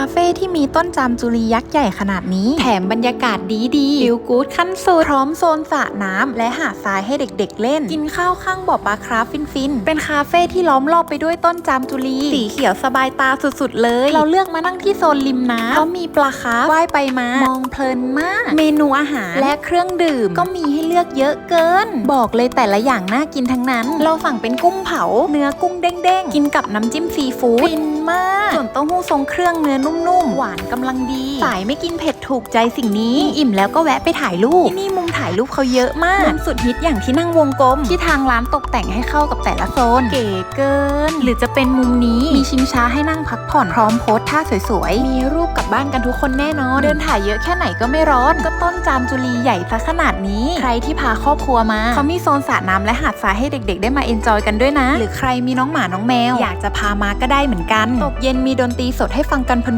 าเฟ่ที่มีต้นจามจุลียักษ์ใหญ่ขนาดนี้ แถมบรรยากาศดีดีฟิลกู๊ดขั้นสุดพร้อมโซนสระน้ำและหาดทรายให้เด็กๆเล่น กินข้าวข้างบ่อปลาคราฟฟินๆ เป็นคาเฟ่ที่ล้อมรอบไปด้วยต้นจามจุลีสีเขียวสบายตาสุดๆ เลย เราเลือกมานั่งที่โซนริมน้ำเพรามีปลาคาร์ฟว่ายไปมามองเพลินมาก เมนูอาหารและเครื่องดื่มก็มีให้เลือกเยอะเกิน บอกเลยแต่ละอย่างน่ากินทั้งนั้น เราสั่งเป็นกุ้งเผา เนื้อกุ้งเด้งๆกินกับน้ำจิ้มซีฟู้ดฟินมาก เต้าหู้ทรงเครื่องเนื้อนุ่มๆ หวานกำลังดี สายไม่กินเผ็ดถูกใจสิ่งนี้กินอิ่มแล้วก็แวะไปถ่ายรูปที่นี่มุม ถ่ายรูปเขาเยอะมากมุมสุดฮิตอย่างที่นั่งวงกลม ที่ทางร้านตกแต่งให้เข้ากับแต่ละโซน เก๋เกิน หรือจะเป็นมุมนี้มีชิงช้าให้นั่งพักผ่อนพร้อมโพสท่าสวยๆ มีรูปกลับบ้านกันทุกคนแน่นอน เดินถ่ายเยอะแค่ไหนก็ไม่ร้อน ก็ต้นจามจุลีใหญ่ซะขนาดนี้ ใครที่พาครอบครัวมาเขามีโซนสระน้ำและหาดทรายให้เด็ก ๆ ได้มาเอนจอยกันด้วยนะ หรือใครมีน้องหมาน้องแมว อยากจะพามาก็ได้เหมือนกัน ตกเย็นมีดนตรีสดให้ฟังกันเพ